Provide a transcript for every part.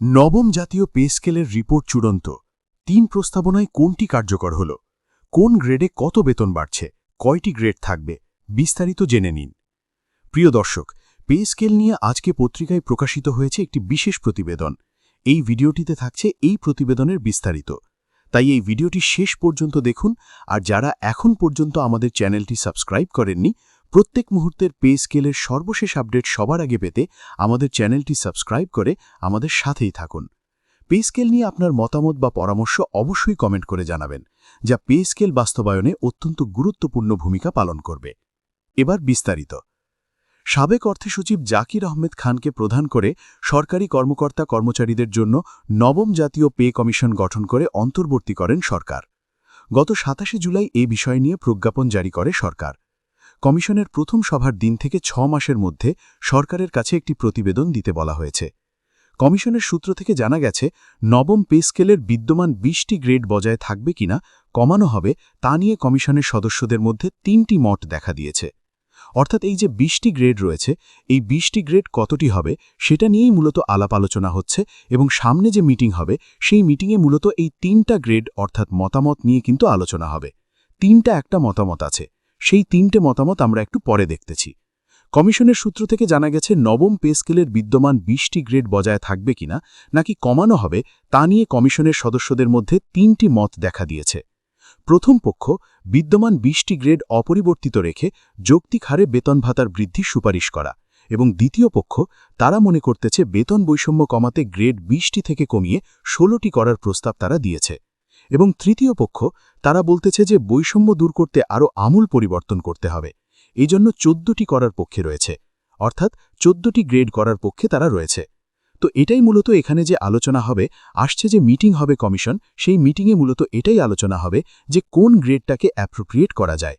নবম জাতীয় পে স্কেলের রিপোর্ট চূড়ান্ত। তিন প্রস্তাবনায় কোনটি কার্যকর হল? কোন গ্রেডে কত বেতন বাড়ছে? কয়টি গ্রেড থাকবে? বিস্তারিত জেনে নিন। প্রিয় দর্শক, পে স্কেল নিয়ে আজকে পত্রিকায় প্রকাশিত হয়েছে একটি বিশেষ প্রতিবেদন। এই ভিডিওটিতে থাকছে এই প্রতিবেদনের বিস্তারিত। তাই এই ভিডিওটি শেষ পর্যন্ত দেখুন, আর যারা এখন পর্যন্ত আমাদের চ্যানেলটি সাবস্ক্রাইব করেননি প্রত্যেক মুহূর্তের পে স্কেলের সর্বশেষ আপডেট সবার আগে পেতে আমাদের চ্যানেলটি সাবস্ক্রাইব করে আমাদের সাথেই থাকুন। পে স্কেল নিয়ে আপনার মতামত বা পরামর্শ অবশ্যই কমেন্ট করে জানাবেন, যা পে স্কেল বাস্তবায়নে অত্যন্ত গুরুত্বপূর্ণ ভূমিকা পালন করবে। এবার বিস্তারিত। সাবেক অর্থসচিব জাকির আহমেদ খানকে প্রধান করে সরকারি কর্মকর্তা কর্মচারীদের জন্য নবম জাতীয় পে কমিশন গঠন করে অন্তর্বর্তী করেন সরকার। গত সাতাশে জুলাই এ বিষয় নিয়ে প্রজ্ঞাপন জারি করে সরকার। কমিশনের প্রথম সভার দিন থেকে ছ মাসের মধ্যে সরকারের কাছে একটি প্রতিবেদন দিতে বলা হয়েছে। কমিশনের সূত্র থেকে জানা গেছে, নবম পে স্কেলের বিদ্যমান বিশটি গ্রেড বজায় থাকবে কিনা কমানো হবে তা নিয়ে কমিশনের সদস্যদের মধ্যে তিনটি মত দেখা দিয়েছে। অর্থাৎ এই যে বিশটি গ্রেড রয়েছে, এই বিশটি গ্রেড কতটি হবে সেটা নিয়েই মূলত আলাপ আলোচনা হচ্ছে এবং সামনে যে মিটিং হবে, সেই মিটিংয়ে মূলত এই তিনটা গ্রেড অর্থাৎ মতামত নিয়ে কিন্তু আলোচনা হবে। তিনটা একটা মতামত আছে। সেই তিনটে মতামত আমরা একটু পরে দেখতেছি। কমিশনের সূত্র থেকে জানা গেছে, নবম পে স্কেলের বিদ্যমান বিশটি গ্রেড বজায় থাকবে কিনা, নাকি কমানো হবে, তা নিয়ে কমিশনের সদস্যদের মধ্যে তিনটি মত দেখা দিয়েছে। প্রথম পক্ষ, বিদ্যমান বিশটি গ্রেড অপরিবর্তিত রেখে যৌক্তিক হারে বেতন ভাতার বৃদ্ধি সুপারিশ করা এবং দ্বিতীয় পক্ষ, তারা মনে করতেছে বেতন বৈষম্য কমাতে গ্রেড বিশটি থেকে কমিয়ে ষোলোটি করার প্রস্তাব তারা দিয়েছে। এবং তৃতীয় পক্ষ, তারা বলতেছে যে বৈষম্য দূর করতে আরও আমূল পরিবর্তন করতে হবে। এই জন্য চোদ্দটি করার পক্ষে রয়েছে। অর্থাৎ চোদ্দটি গ্রেড করার পক্ষে তারা রয়েছে। তো এটাই মূলত এখানে যে আলোচনা হবে, আসছে যে মিটিং হবে কমিশন, সেই মিটিংয়ে মূলত এটাই আলোচনা হবে যে কোন গ্রেডটাকে অ্যাপ্রোপ্রিয়েট করা যায়।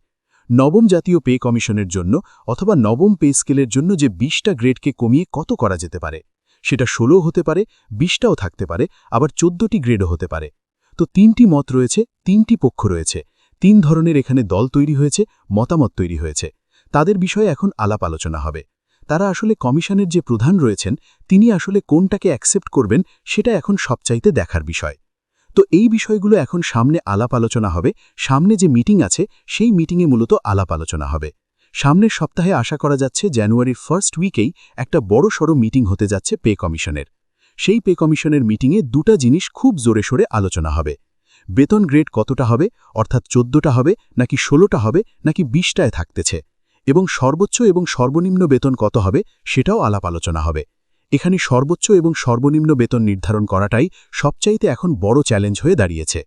নবম জাতীয় পে কমিশনের জন্য অথবা নবম পে স্কেলের জন্য যে বিশটা গ্রেডকে কমিয়ে কত করা যেতে পারে, সেটা ষোলো হতে পারে, বিশটাও থাকতে পারে, আবার চোদ্দটি গ্রেডও হতে পারে। তো তিনটি মত রয়েছে, তিনটি পক্ষ রয়েছে। তিন ধরনের এখানে দল তৈরি হয়েছে, মতামত তৈরি হয়েছে। তাদের বিষয়ে এখন আলাপ আলোচনা হবে। তারা আসলে কমিশনের যে প্রধান রয়েছেন, তিনি আসলে কোনটাকে অ্যাকসেপ্ট করবেন, সেটা এখন সবচাইতে দেখার বিষয়। তো এই বিষয়গুলো এখন সামনে আলাপ আলোচনা হবে। সামনে যে মিটিং আছে, সেই মিটিংয়ে মূলত আলাপ আলোচনা হবে। সামনের সপ্তাহে আশা করা যাচ্ছে, জানুয়ারির ফার্স্ট উইকেই একটা বড় সড়ো মিটিং হতে যাচ্ছে পে কমিশনের। সেই পে কমিশনের মিটিংয়ে দুটা জিনিস খুব জোরে সোরে আলোচনা হবে। বেতন গ্রেড কতটা হবে, অর্থাৎ চোদ্দটা হবে, নাকি ষোলোটা হবে, নাকি বিশটায় থাকতেছে? এবং সর্বোচ্চ এবং সর্বনিম্ন বেতন কত হবে, সেটাও আলাপ আলোচনা হবে। এখানে সর্বোচ্চ এবং সর্বনিম্ন বেতন নির্ধারণ করাটাই সবচাইতে এখন বড় চ্যালেঞ্জ হয়ে দাঁড়িয়েছে।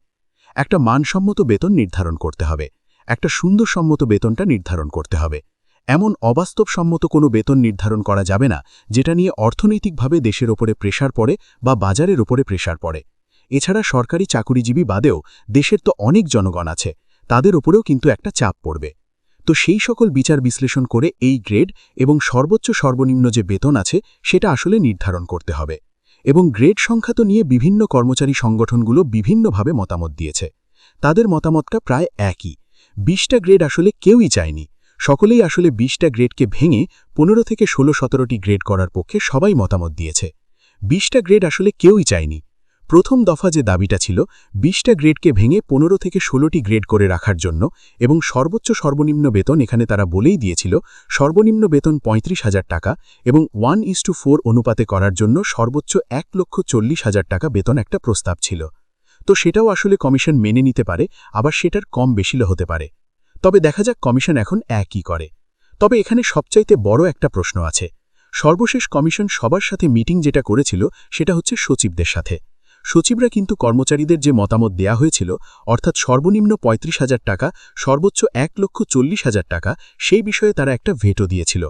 একটা মানসম্মত বেতন নির্ধারণ করতে হবে। একটা সুন্দর সম্মত বেতনটা নির্ধারণ করতে হবে। এমন অবাস্তবসম্মত কোনো বেতন নির্ধারণ করা যাবে না, যেটা নিয়ে অর্থনৈতিকভাবে দেশের ওপরে প্রেশার পড়ে বা বাজারের ওপরে প্রেশার পড়ে। এছাড়া সরকারি চাকুরিজীবী বাদেও দেশের তো অনেক জনগণ আছে, তাদের ওপরেও কিন্তু একটা চাপ পড়বে। তো সেই সকল বিচার বিশ্লেষণ করে এই গ্রেড এবং সর্বোচ্চ সর্বনিম্ন যে বেতন আছে, সেটা আসলে নির্ধারণ করতে হবে। এবং গ্রেড সংখ্যা তো নিয়ে বিভিন্ন কর্মচারী সংগঠনগুলো বিভিন্নভাবে মতামত দিয়েছে। তাদের মতামতটা প্রায় একই। বিশটা গ্রেড আসলে কেউই চায়নি। সকলেই আসলে বিশটা গ্রেডকে ভেঙে পনেরো থেকে ষোলো সতেরোটি গ্রেড করার পক্ষে সবাই মতামত দিয়েছে। বিশটা গ্রেড আসলে কেউই চায়নি। প্রথম দফা যে দাবিটা ছিল, বিশটা গ্রেডকে ভেঙে পনেরো থেকে ষোলোটি গ্রেড করে রাখার জন্য এবং সর্বোচ্চ সর্বনিম্ন বেতন এখানে তারা বলেই দিয়েছিল, সর্বনিম্ন বেতন পঁয়ত্রিশ হাজার টাকা এবং ওয়ান ইস টু ফোর অনুপাতে করার জন্য সর্বোচ্চ এক লক্ষ চল্লিশ হাজার টাকা বেতন একটা প্রস্তাব ছিল। তো সেটাও আসলে কমিশন মেনে নিতে পারে, আবার সেটার কম বেশিল হতে পারে। তবে দেখা যাক কমিশন এখন একই করে। তবে এখানে সবচাইতে বড় একটা প্রশ্ন আছে। সর্বশেষ কমিশন সবার সাথে মিটিং যেটা করেছিল, সেটা হচ্ছে সচিবদের সাথে। সচিবরা কিন্তু কর্মচারীদের যে মতামত দেয়া হয়েছিল, অর্থাৎ সর্বনিম্ন পঁয়ত্রিশ হাজার টাকা, সর্বোচ্চ এক লক্ষ চল্লিশ হাজার টাকা, সেই বিষয়ে তারা একটা ভেটো দিয়েছিল।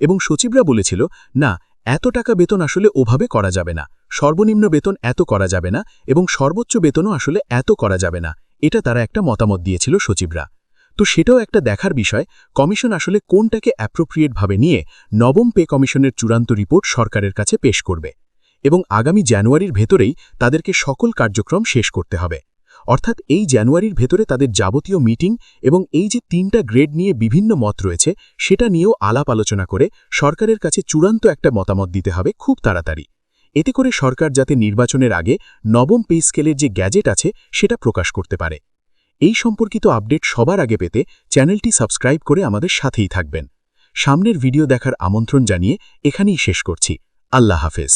এবং সচিবরা বলেছিল, না, এত টাকা বেতন আসলে ওভাবে করা যাবে না। সর্বনিম্ন বেতন এত করা যাবে না এবং সর্বোচ্চ বেতনও আসলে এত করা যাবে না। এটা তারা একটা মতামত দিয়েছিল সচিবরা। তো সেটাও একটা দেখার বিষয়, কমিশন আসলে কোনটাকে অ্যাপ্রোপ্রিয়েটভাবে নিয়ে নবম পে কমিশনের চূড়ান্ত রিপোর্ট সরকারের কাছে পেশ করবে এবং আগামী জানুয়ারির ভেতরেই তাদেরকে সকল কার্যক্রম শেষ করতে হবে। অর্থাৎ এই জানুয়ারির ভেতরে তাদের যাবতীয় মিটিং এবং এই যে তিনটা গ্রেড নিয়ে বিভিন্ন মত রয়েছে, সেটা নিয়েও আলাপ আলোচনা করে সরকারের কাছে চূড়ান্ত একটা মতামত দিতে হবে খুব তাড়াতাড়ি। এতে করে সরকার যাতে নির্বাচনের আগে নবম পে স্কেলের যে গ্যাজেট আছে, সেটা প্রকাশ করতে পারে। এই সম্পর্কিত আপডেট সবার আগে পেতে চ্যানেলটি সাবস্ক্রাইব করে আমাদের সাথেই থাকবেন। সামনের ভিডিও দেখার আমন্ত্রণ জানিয়ে এখানেই শেষ করছি। আল্লাহ হাফেজ।